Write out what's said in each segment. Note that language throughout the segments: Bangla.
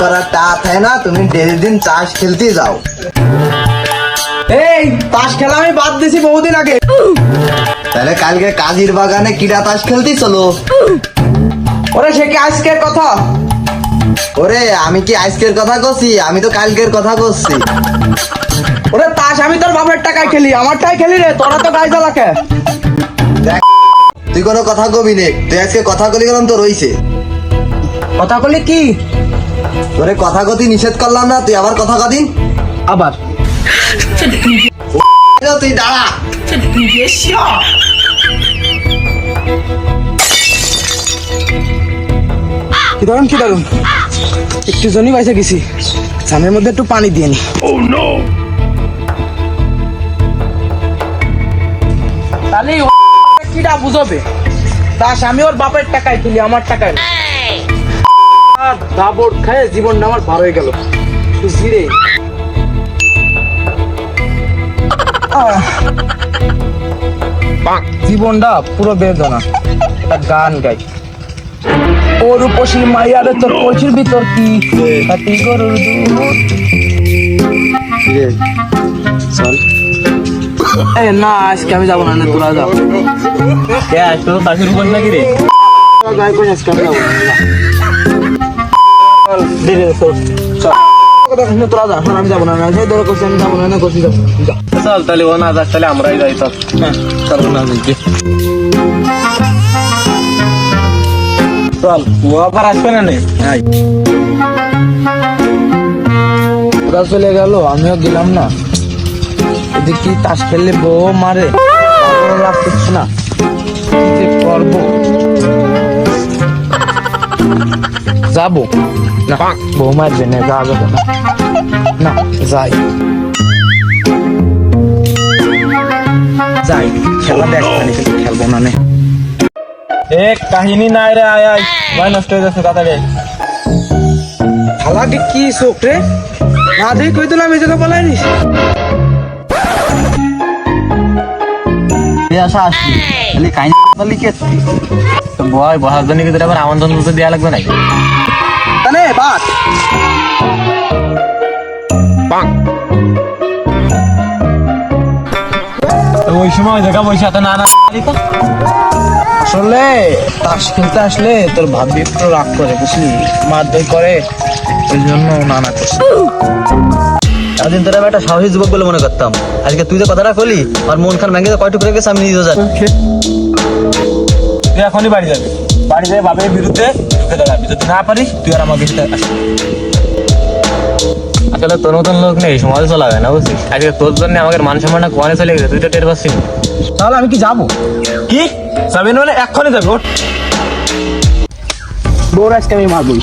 করার টাপ হয় না তুমি ডেলি দিন চাষ খেলতে যাও। এই তাস খেলা আমি বাদ দিছি বহুদিন আগে। তাহলে কালকে কাজির বাগানে কিরা তাস খেলতে চলো। ওরে সে কি আজকের কথা? ওরে আমি কি আজকের কথা করছি আমি তো কালকের কথা করছি ওরে তাস আমি তোর বাপের টাকায় খেলি আমারটাই খেলি রে তোরা তো গাই জ্বালাকে। দেখ তুই কোনো কথা কবি নে তুই আজকে কথা কলি গেলাম তো রইছে। কথা বলি কি? তোরে কথা কতি নিষেধ করলাম না তুই আবার কথা কদিন? আবার? তুই দাঁড়া। কি ধরুন কি ধরুন একটু জনই বাইসে গেছি। সামনের মধ্যে একটু পানি দিয়ে নি। তাহলে কিটা বুঝবে? তাস আমি ওর বাপের টাকায় তুলি আমার টাকায়। দাবড় খায় জীবনটা আমার ভালো হয়ে গেল। বুঝলি রে জীবনটা পুরো বেদনা। একটা গান গাই। ও রূপসী মাইয়ারে তোর কলসির ভিতর কি? হাতি গরুর দুধ। চল। এ না আজকে আমি যাব না না, তোরা যাও কে আসতো তাকে রুবেন নাকি রে? যাই আজকে আমি যাব না। চল তোরা যা এখন আমি যাব না না সেই ধরে করছি আমি যাব না না করছি চল তাহলে ও না যাস তাহলে আমরাই যাই তো হ্যাঁ চল না যাই চল ও আবার আসবে না নে? ওরা চলে গেল আমিও গেলাম না। এদিকে কি তাস খেললে বউ মারে? লাগতেছে না? করব? যাব না বউ মারবে না যাবে না না যাই যাই খেলা দেখখানি কিন্তু খেলব না নে এক কাহিনী নাই রে আয় আয়। ভাই নষ্ট হয়ে যাচ্ছে তাড়াতাড়ি খালাকে কি চোখ রে? না দেখি কই দিলাম এই জায়গা পালাই আসা আসলি খালি কাহিনী বলি তো বয় বহার জন্য কিন্তু আবার আমন্ত্রণ দেওয়া লাগবে নাকি? ওই সময় ওই জায়গা বসে এত না না আসলে তাস খেলতে আসলে তোর ভাবি একটু রাগ করে বুঝলি? মারধর করে ওই জন্য নানা করছে। এতদিন তোরা আমি একটা সাহসী যুবক বলে মনে করতাম। আজকে তুই যে কথাটা কলি আর মন খান ভেঙে কয়টুকু করে গেছে আমি নিজেও জানি। তুই এখনই বাড়ি যাবি। বাড়ি যাবে বাপের বিরুদ্ধে ঢুকে দাঁড়াবি। যদি না পারিস তুই আর আমাকে সাথে আসলে তোর মতন লোক নেই সমাজে চলা যায় না বুঝছিস? আজকে তোর জন্য আমাদের মান সম্মানটা কোয়ানে চলে গেছে তুই তো টের পাচ্ছিস তাহলে আমি কি যাব? কি? যাবি না মানে এক্ষুনি যাবি ওঠ। বৌরাজকে আমি মারবই।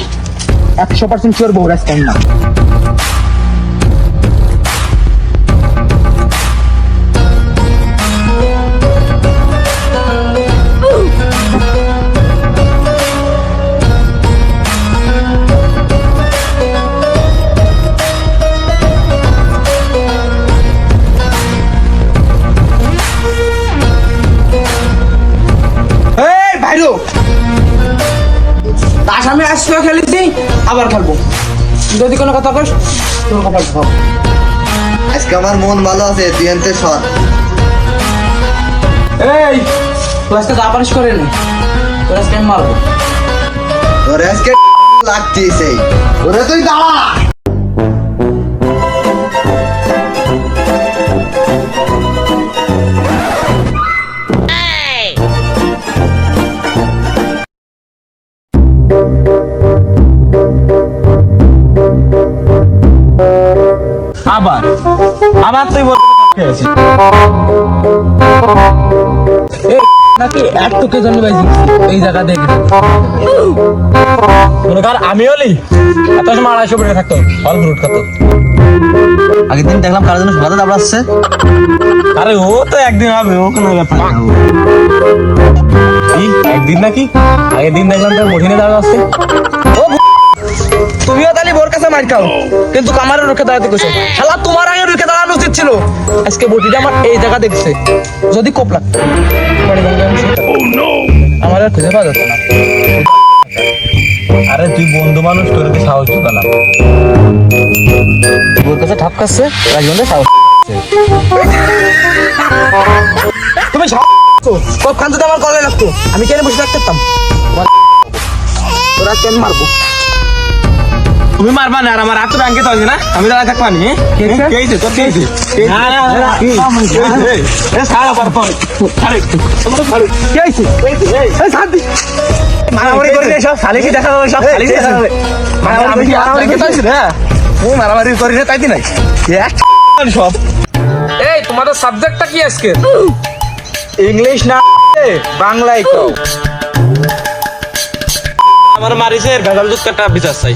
একশো পার্সেন্ট শিওর বৌরাজকে আমি মারবো আমি আজকে খেলেছি আবার খেলব। যদি কোনো কথা কস তোর কথা খাও আজকে আমার মন ভালো আছে তুই এনতে সর। এই তুই আজকে যা পারিস করে নি। তোর আজকে আমি মারবো। তোর আজকে লাগতিছে ওরে তুই দাঁড়া। নাকি এক তোকে জন্য বাইজি এই জায়গা দেখে। মনে আমি হলি? এত সময় আড়াইশো বেড়ে থাকতো। ফল ফ্রুট খাতো। আগের দিন দেখলাম জন্য আরে ও তো একদিন হবে ও কোনো ব্যাপার। কি? একদিন নাকি? আগের দিন দেখলাম তোর মঠিনে দাঁড়া আসছে। ও তুমিও তাহলে মার খাও। কিন্তু কামারে রুখে দাঁড়াতে কইছো। শালা তোমার আগে রুখে দাঁড়ানো উচিত ছিল। আজকে বটিটা আমার এই জায়গা দেখছে যদি কোপ লাগতো। সেটা- আমার আর খুঁজে পাওয়া যেত না। আরে তুই বন্ধু মানুষ তোর কি সাহস তোর কাছে ঠাপ কাছে রাজবন্ধে সাহস তুমি যদি আমার কলে লাগতো আমি কেন বসে থাকতে পারতাম? তোরা কেন মারবো? তুমি মারবা না আর আমার হাত ব্যাংকে তো না? আমি দাঁড়া থাকবা নি এ সারা পার পার তোমার শান্তি মারামারি করে সব শালি কি দেখা সব শালি দেখা যাবে মারামারি কি মারামারি কি তাইছে না ও মারামারি করি না তাইতে নাই। সব। এই তোমাদের সাবজেক্টটা কি আজকে? ইংলিশ না বাংলায় কও। আমার মারিছে ভেজাল যুক্ত একটা বিচার চাই।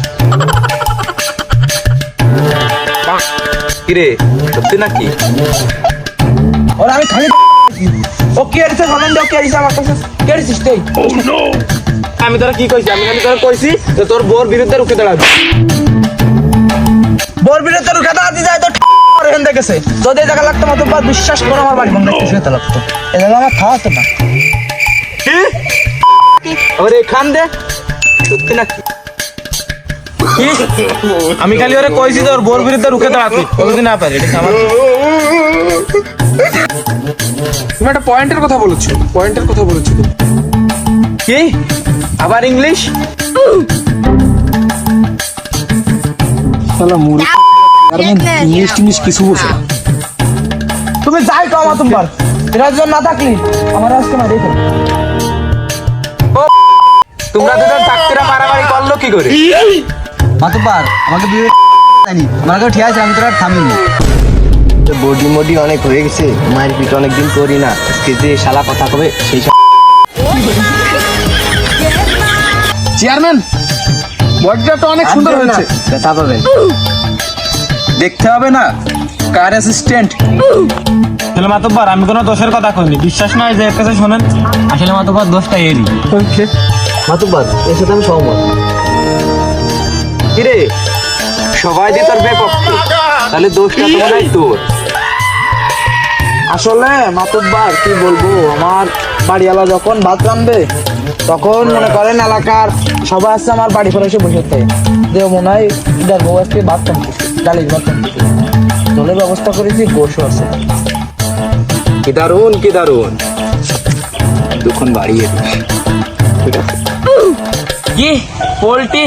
কিরে সত্যি নাকি? ওর আমি খালি ও কি আইছে সামান দাও কি আইছে আমার কাছে? কি আইছিস তুই? আমি তোরা কি কইছি? আমি খালি তোরা কইছি যে তোর বোর বিরুদ্ধে রুখে দাঁড়াবি। বোর বিরুদ্ধে রুখে দাঁড়াতে যায় তো আর হেন দেখেছে যদি এই জায়গা লাগতো মতো বিশ্বাস করো আমার বাড়ি বন্ধ একটু শুয়ে লাগতো। এই জায়গা আমার খাওয়াতো না। আবার এখান দে। সত্যি নাকি আমি খালি ওরে কইছি তোর বোর বিরুদ্ধে রুখে দাঁড়াতে। যদি না পারে এটা আমার? তুমি একটা পয়েন্টের কথা বলেছ পয়েন্টের কথা বলেছ। কি? আবার ইংলিশ? ইংলিশ টিংলিশ কিছু বুঝো তুমি যাই কও আমার তোমার রাজন না থাকলি? আমার আজকে না তো তোমরা দুজন ডাক্তারা মারামারি করল কি করে? মাতুপার আমাকে বিয়ে জানি। আমার কাছে ঠিক আছে আমি তোর থামিনি। বডি মডি অনেক হয়ে গেছে মায়ের পিঠ অনেকদিন করি না। আজকে যে শালা কথা কবে সেই সব চেয়ারম্যান বডিটা তো অনেক সুন্দর হয়েছে। ব্যথা পাবেন দেখতে হবে না কার অ্যাসিস্ট্যান্ট তাহলে মাতব্বার আমি কোনো দোষের কথা কইনি। বিশ্বাস নাই যে এর কাছে শোনেন। আসলে মাতব্বার দোষটা এরই। মাতুপার এর সাথে আমি সহমত। কিরে? সবাই যে তোর বেপক্ষে তাহলে দোষটা তো মনে তোর। আসলে মাতুব্বার কি বলব আমার বাড়িওয়ালা যখন ভাত রান্ধবে তখন মনে করেন এলাকার সবাই আসছে আমার বাড়ি ফেলে এসে বসে থাকে। যে মনে হয় ইদার বউ আজকে ভাত টানতেছে ডালির ভাত টানতেছে জলের ব্যবস্থা করেছি গোসও আছে। কি দারুণ কি দারুণ দুক্ষণ বাড়িয়ে কি? পোল্ট্রি?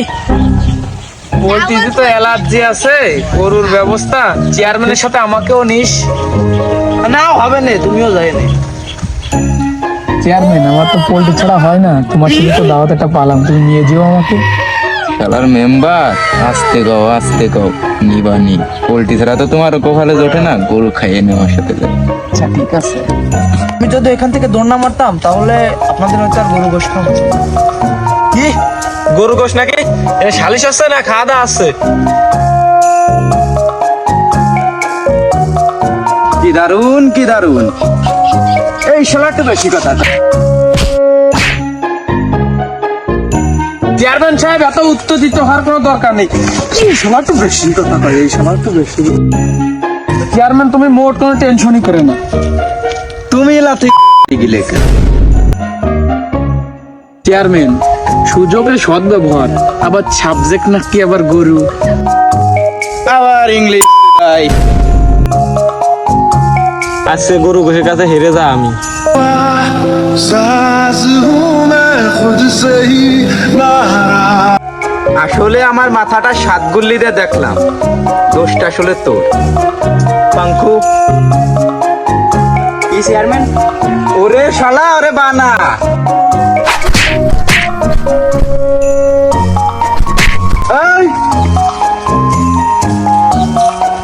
পোল্ট্রিতে তো অ্যালার্জি আছে গরুর ব্যবস্থা। চেয়ারম্যানের সাথে আমাকেও নিস। না হবে না তুমিও যাই না। চেয়ারম্যান আমার তো পোল্ট্রি ছাড়া হয় না। তোমার সাথে তো দাওয়াত একটা পালাম তুমি নিয়ে যেও আমাকে। খেলার মেম্বার আস্তে গাও আস্তে গাও নিবানি পোল্ট্রি ছাড়া তো তোমার কোভালে জোটে না গরু খাইয়ে নেওয়ার সাথে আচ্ছা ঠিক আছে। আমি যদি এখান থেকে দৌড় না মারতাম তাহলে আপনাদের হয়তো আর গরু গোষ্ঠ কি? গরু গোশ নাকি? সালিশ আছে না খাওয়া দাওয়া আছে? কি দারুণ কি দারুণ এই শালা একটু বেশি কথা। চেয়ারম্যান সাহেব, এত উত্তেজিত হওয়ার কোনো দরকার নেই। এই সময় একটু বেশি কথা কয়, এই সময় একটু বেশি। চেয়ারম্যান, তুমি মোট কোনো টেনশনই করে না। তুমি লাথি গিলে চেয়ারম্যান সুযোগের সদ্ব্যবহার আবার সাবজেক্ট নাকি আবার গরু? আবার ইংলিশ আজকে গরু গোশের কাছে হেরে যা আমি। আসলে আমার মাথাটা সাত গুল্লি দিয়ে দেখলাম। দোষটা আসলে তোর। পাঙ্কু। কি চেয়ারম্যান? ওরে শালা ওরে বানা।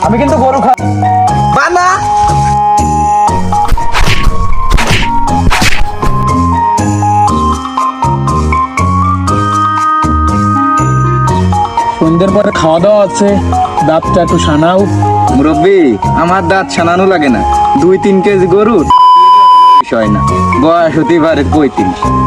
আমি কিন্তু গরু খা বানা! সন্ধ্যের পরে খাওয়া দাওয়া আছে। দাঁতটা একটু সানাও। মুরব্বী আমার দাঁত ছানানো লাগে না। দুই তিন কেজি গরুর বিষয় না। বয়স হতে পারে পঁয়ত্রিশ।